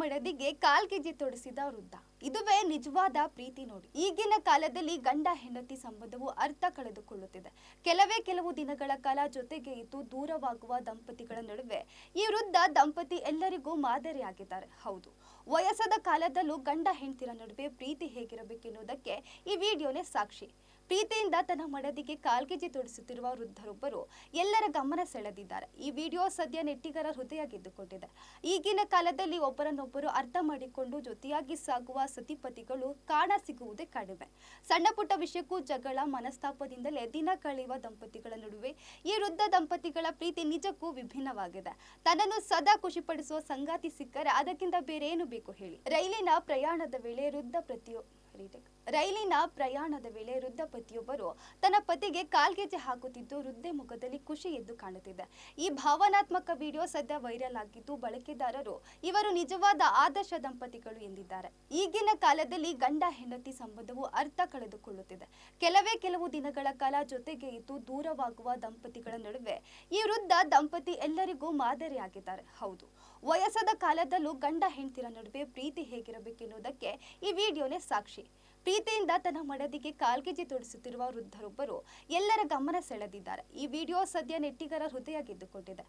ಮಡದಿಗೆ ಕಾಲ್ KG ತೊಡಿಸಿದ ವೃದ್ಧ ಇದುವೇ ನಿಜವಾದ ಪ್ರೀತಿ ನೋಡಿ. ಈಗಿನ ಕಾಲದಲ್ಲಿ ಗಂಡ ಹೆಂಡತಿ ಸಂಬಂಧವು ಅರ್ಥ ಕಳೆದುಕೊಳ್ಳುತ್ತಿದೆ. ಕೆಲವೇ ಕೆಲವು ದಿನಗಳ ಕಾಲ ಜೊತೆಗೆ ಇದ್ದು ದೂರವಾಗುವ ದಂಪತಿಗಳ ನಡುವೆ ಈ ವೃದ್ಧ ದಂಪತಿ ಎಲ್ಲರಿಗೂ ಮಾದರಿಯಾಗಿದ್ದಾರೆ ಹೌದು, ವಯಸ್ಸಾದ ಕಾಲದಲ್ಲೂ ಗಂಡ ಹೆಂಡತಿರ ನಡುವೆ ಪ್ರೀತಿ ಹೇಗಿರಬೇಕೆನ್ನುವುದಕ್ಕೆ ಈ ವಿಡಿಯೋನೇ ಸಾಕ್ಷಿ. ಪ್ರೀತಿಯಿಂದ ತನ್ನ ಮಡದಿಗೆ ಕಾಲ್ಗೆಜಿ ತೊಡಿಸುತ್ತಿರುವ ವೃದ್ಧರೊಬ್ಬರು ಎಲ್ಲರ ಗಮನ ಸೆಳೆದಿದ್ದಾರೆ. ಈ ವಿಡಿಯೋ ಸದ್ಯ ನೆಟ್ಟಿಗರ ಹೃದಯ ಗೆದ್ದುಕೊಂಡಿದೆ ಈಗಿನ ಕಾಲದಲ್ಲಿ ಒಬ್ಬರನ್ನೊಬ್ಬರು ಅರ್ಥ ಮಾಡಿಕೊಂಡು ಜೊತೆಯಾಗಿ ಸಾಗುವ ಸತಿಪತಿಗಳು ಕಾಣ ಸಿಗುವುದೇ ಕಡಿಮೆ. ಸಣ್ಣ ಪುಟ್ಟ ವಿಷಯಕ್ಕೂ ಜಗಳ ಮನಸ್ತಾಪದಿಂದಲೇ ದಿನ ಕಳೆಯುವ ದಂಪತಿಗಳ ನಡುವೆ ಈ ವೃದ್ಧ ದಂಪತಿಗಳ ಪ್ರೀತಿ ನಿಜಕ್ಕೂ ವಿಭಿನ್ನವಾಗಿದೆ. ತನ್ನನ್ನು ಸದಾ ಖುಷಿಪಡಿಸುವ ಸಂಗಾತಿ ಸಿಕ್ಕರೆ ಅದಕ್ಕಿಂತ ಬೇರೆ ಏನು ಬೇಕು ಹೇಳಿ. ರೈಲಿನ ಪ್ರಯಾಣದ ವೇಳೆ ವೃದ್ಧ ಪ್ರತಿಯೊ. ರೈಲಿನ ಪ್ರಯಾಣದ ವೇಳೆ ವೃದ್ಧ ಪತಿಯೊಬ್ಬರು ತನ್ನ ಪತಿಗೆ ಕಾಲ್ಗೆಜ್ಜೆ ಹಾಕುತ್ತಿದ್ದು ವೃದ್ಧೆ ಮುಖದಲ್ಲಿ ಖುಷಿ ಎದ್ದು ಕಾಣುತ್ತಿದೆ. ಈ ಭಾವನಾತ್ಮಕ ವಿಡಿಯೋ ಸದ್ಯ ವೈರಲ್ ಆಗಿದ್ದು ಬಳಕೆದಾರರು ಇವರು ನಿಜವಾದ ಆದರ್ಶ ದಂಪತಿಗಳು ಎಂದಿದ್ದಾರೆ. ಈಗಿನ ಕಾಲದಲ್ಲಿ ಗಂಡ ಹೆಂಡತಿ ಸಂಬಂಧವು ಅರ್ಥ ಕಳೆದುಕೊಳ್ಳುತ್ತಿದೆ. ಕೆಲವೇ ಕೆಲವು ದಿನಗಳ ಕಾಲ ಜೊತೆಗೆ ಇದ್ದು ದೂರವಾಗುವ ದಂಪತಿಗಳ ನಡುವೆ ಈ ವೃದ್ಧ ದಂಪತಿ ಎಲ್ಲರಿಗೂ ಮಾದರಿಯಾಗಿದ್ದಾರೆ. ಹೌದು, ವಯಸ್ಸದ ಕಾಲದಲ್ಲೂ ಗಂಡ ಹೆಂಡತಿರ ನಡುವೆ ಪ್ರೀತಿ ಹೇಗಿರಬೇಕೆನ್ನುವುದಕ್ಕೆ ಈ ವಿಡಿಯೋನೇ ಸಾಕ್ಷಿ ಪ್ರೀತಿಯಿಂದ ತನ್ನ ಮಡದಿಗೆ ಕಾಲ್ಗೆಜಿ ತೊಡಿಸುತ್ತಿರುವ ವೃದ್ಧರೊಬ್ಬರು ಎಲ್ಲರ ಗಮನ ಸೆಳೆದಿದ್ದಾರೆ. ಈ ವಿಡಿಯೋ ಸದ್ಯ ನೆಟ್ಟಿಗರ ಹೃದಯ ಗೆದ್ದುಕೊಂಡಿದೆ